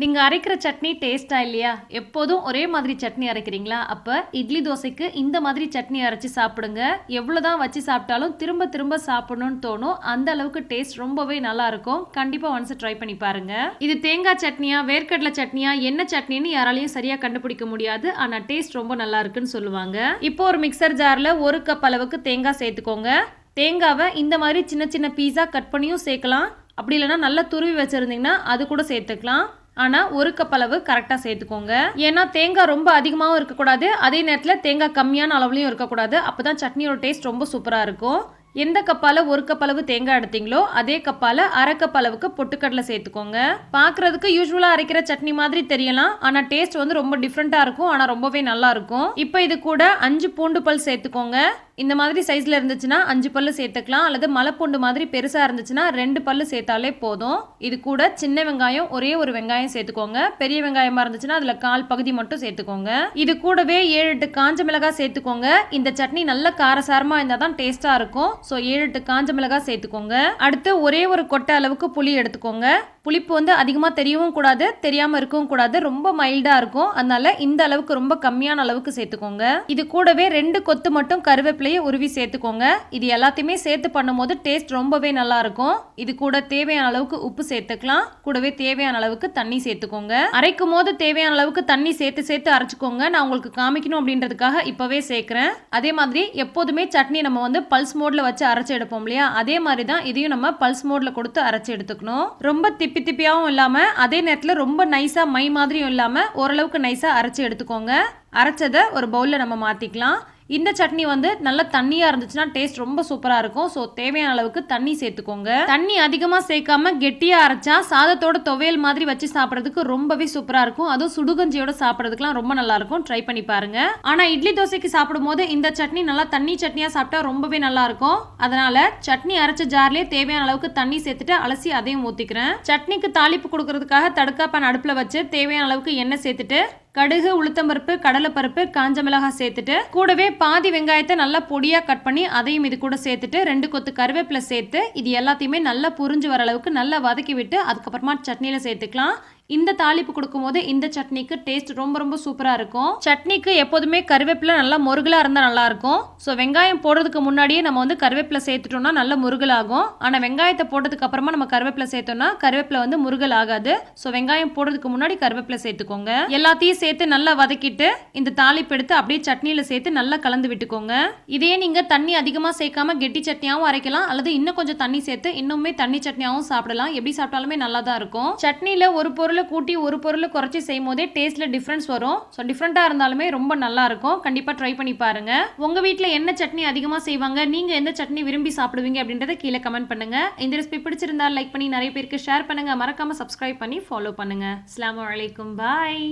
நீங்கள் அரைக்கிற சட்னி டேஸ்ட்டாக இல்லையா? எப்போதும் ஒரே மாதிரி சட்னி அரைக்கிறீங்களா? அப்போ இட்லி தோசைக்கு இந்த மாதிரி சட்னி அரைச்சி சாப்பிடுங்க. எவ்வளோ தான் வச்சு சாப்பிட்டாலும் திரும்ப திரும்ப சாப்பிடணும்னு தோணும். அந்த அளவுக்கு டேஸ்ட் ரொம்பவே நல்லா இருக்கும். கண்டிப்பாக ஒன்ஸ் ட்ரை பண்ணி பாருங்க. இது தேங்காய் சட்னியா வேர்க்கடலை சட்னியா என்ன சட்னின்னு யாராலையும் சரியாக கண்டுபிடிக்க முடியாது. ஆனால் டேஸ்ட் ரொம்ப நல்லா இருக்குன்னு சொல்லுவாங்க. இப்போ ஒரு மிக்சர் ஜாரில் ஒரு கப் அளவுக்கு தேங்காய் சேர்த்துக்கோங்க. தேங்காவை இந்த மாதிரி சின்ன சின்ன பீஸா கட் பண்ணியும் சேர்க்கலாம். அப்படி இல்லைன்னா நல்லா துருவி வச்சுருந்தீங்கன்னா அது கூட சேர்த்துக்கலாம். ஆனால் ஒரு கப் அளவு கரெக்டாக சேர்த்துக்கோங்க. ஏன்னா தேங்காய் ரொம்ப அதிகமாகவும் இருக்கக்கூடாது. அதே நேரத்தில் தேங்காய் கம்மியான அளவுலையும் இருக்கக்கூடாது. அப்போ தான் சட்னியோட டேஸ்ட் ரொம்ப சூப்பராக இருக்கும். எந்த கப்பால் ஒரு கப் அளவு தேங்காய் எடுத்தீங்களோ அதே கப்பால் அரை அளவுக்கு பொட்டுக்கடலை சேர்த்துக்கோங்க. பார்க்குறதுக்கு யூஸ்வலாக அரைக்கிற சட்னி மாதிரி தெரியலாம். ஆனால் டேஸ்ட் வந்து ரொம்ப டிஃப்ரெண்ட்டாக இருக்கும். ஆனால் ரொம்பவே நல்லா இருக்கும். இப்போ இது கூட அஞ்சு பூண்டு பல் சேர்த்துக்கோங்க. இந்த மாதிரி சைஸில் இருந்துச்சுன்னா அஞ்சு பல்லு சேர்த்துக்கலாம். அல்லது மலைப்பூண்டு மாதிரி பெருசாக இருந்துச்சுன்னா ரெண்டு பல்லு சேர்த்தாலே போதும். இது கூட சின்ன வெங்காயம் ஒரே ஒரு வெங்காயம் சேர்த்துக்கோங்க. பெரிய வெங்காயமாக இருந்துச்சுன்னா அதில் கால் பகுதி மட்டும் சேர்த்துக்கோங்க. இது கூடவே ஏழு எட்டு காஞ்ச மிளகாய் சேர்த்துக்கோங்க. இந்த சட்னி நல்ல காரசாரமாக இருந்தால் தான் டேஸ்ட்டாக இருக்கும். ஸோ ஏழு எட்டு காஞ்ச மிளகாய் சேர்த்துக்கோங்க. அடுத்து ஒரே ஒரு கொட்டை அளவுக்கு புளி எடுத்துக்கோங்க. புளிப்பு வந்து அதிகமாக தெரியவும் கூடாது தெரியாமல் இருக்கவும் கூடாது. ரொம்ப மைல்டாக இருக்கும். அதனால இந்த அளவுக்கு ரொம்ப கம்மியான அளவுக்கு சேர்த்துக்கோங்க. இது கூடவே ரெண்டு கொத்து மட்டும் கருவேப்பிலையை உருவி சேர்த்துக்கோங்க. இது எல்லாத்தையுமே சேர்த்து பண்ணும்போது டேஸ்ட் ரொம்பவே நல்லா இருக்கும். இது கூட தேவையான அளவுக்கு உப்பு சேர்த்துக்கலாம். கூடவே தேவையான அளவுக்கு தண்ணி சேர்த்துக்கோங்க. அரைக்கும் போது தேவையான அளவுக்கு தண்ணி சேர்த்து சேர்த்து அரைச்சிக்கோங்க. நான் உங்களுக்கு காமிக்கணும் அப்படின்றதுக்காக இப்போவே சேர்க்குறேன். அதே மாதிரி எப்போதுமே சட்னி நம்ம வந்து பல்ஸ் மோட்ல வச்சு அரைச்சி எடுப்போம் இல்லையா? அதே மாதிரி தான் இதையும் நம்ம பல்ஸ் மோட்ல கொடுத்து அரைச்சி எடுத்துக்கணும். ரொம்ப திப்பி திப்பியாகவும் இல்லாமல் அதே நேரத்தில் ரொம்ப நைஸாக மை மாதிரியும் இல்லாமல் ஓரளவுக்கு நைஸாக அரைச்சி எடுத்துக்கோங்க. அரைச்சதை ஒரு பவுலில் நம்ம மாற்றிக்கலாம் இந்த சட்னி வந்து நல்ல தண்ணியாக இருந்துச்சுன்னா டேஸ்ட் ரொம்ப சூப்பராக இருக்கும். ஸோ தேவையான அளவுக்கு தண்ணி சேர்த்துக்கோங்க. தண்ணி அதிகமாக சேர்க்காம கெட்டியாக அரைச்சா சாதத்தோட துவையல் மாதிரி வச்சு சாப்பிட்றதுக்கு ரொம்பவே சூப்பராக இருக்கும். அதுவும் சுடுகஞ்சியோட சாப்பிட்றதுக்குலாம் ரொம்ப நல்லா இருக்கும். ட்ரை பண்ணி பாருங்க. ஆனால் இட்லி தோசைக்கு சாப்பிடும்போது இந்த சட்னி நல்லா தண்ணி சட்னியாக சாப்பிட்டா ரொம்பவே நல்லா இருக்கும். அதனால சட்னி அரைச்ச ஜார்லேயே தேவையான அளவுக்கு தண்ணி சேர்த்துட்டு அலசி அதையும் ஊற்றிக்கிறேன் சட்னிக்கு தாளிப்பு கொடுக்கறதுக்காக தடுக்கா பேன் அடுப்பில் வச்சு தேவையான அளவுக்கு எண்ணெய் சேர்த்துட்டு கடுகு உளுத்தம்பருப்பு கடலைப்பருப்பு காஞ்ச மிளகாய் சேர்த்துட்டு கூடவே பாதி வெங்காயத்தை நல்லா பொடியாக கட் பண்ணி அதையும் இது கூட சேர்த்துட்டு ரெண்டு கொத்து கருவேப்பிலை சேர்த்து இது எல்லாத்தையுமே நல்லா புரிஞ்சு வர அளவுக்கு நல்லா வதக்கி விட்டு அதுக்கப்புறமா சட்னியில் சேர்த்துக்கலாம். இந்த தாளிப்பு கொடுக்கும்போது இந்த சட்னிக்கு டேஸ்ட் ரொம்ப ரொம்ப சூப்பராக இருக்கும். சட்னிக்கு எப்போதுமே கருவேப்பிலை நல்லா முருகலாக இருந்தால் நல்லா இருக்கும். ஸோ வெங்காயம் போடுறதுக்கு முன்னாடியே நம்ம வந்து கருவேப்பிலை சேர்த்துட்டோம்னா நல்ல முருகலாகும். ஆனால் வெங்காயத்தை போட்டதுக்கு அப்புறமா நம்ம கருவேப்பிலை சேர்த்தோம்னா கருவேப்பிலை வந்து முருகல் ஆகாது ஸோ வெங்காயம் போடுறதுக்கு முன்னாடி கருவேப்பிலை சேர்த்துக்கோங்க. எல்லாத்தையும் சேர்த்து நல்லா வதக்கிட்டு இந்த தாளிப்பு எடுத்து அப்படியே சட்னியில் சேர்த்து நல்லா கலந்து விட்டுக்கோங்க. இதே நீங்கள் தண்ணி அதிகமாக சேர்க்காம கெட்டி சட்னியாகவும் அரைக்கலாம். அல்லது இன்னும் கொஞ்சம் தண்ணி சேர்த்து இன்னுமே தண்ணி சட்னியாகவும் சாப்பிடலாம். எப்படி சாப்பிட்டாலுமே நல்லா தான் இருக்கும். சட்னியில் ஒரு பொருள் பொருளை கூட்டி ஒரு பொருளை குறைச்சி செய்யும் போதே டேஸ்ட்டில் டிஃப்ரென்ஸ் வரும். ஸோ டிஃப்ரெண்ட்டாக இருந்தாலுமே ரொம்ப நல்லா இருக்கும். கண்டிப்பாக ட்ரை பண்ணி பாருங்க. உங்கள் வீட்டில் என்ன சட்னி அதிகமாக செய்வாங்க? நீங்கள் எந்த சட்னி விரும்பி சாப்பிடுவீங்க அப்படின்றத கீழே கமெண்ட் பண்ணுங்க. இந்த ரெசிபி பிடிச்சிருந்தா லைக் பண்ணி நிறைய பேருக்கு ஷேர் பண்ணுங்க. மறக்காம சப்ஸ்கிரைப் பண்ணி ஃபாலோ பண்ணுங்க. அஸ்லாம் வலைக்கும் பாய்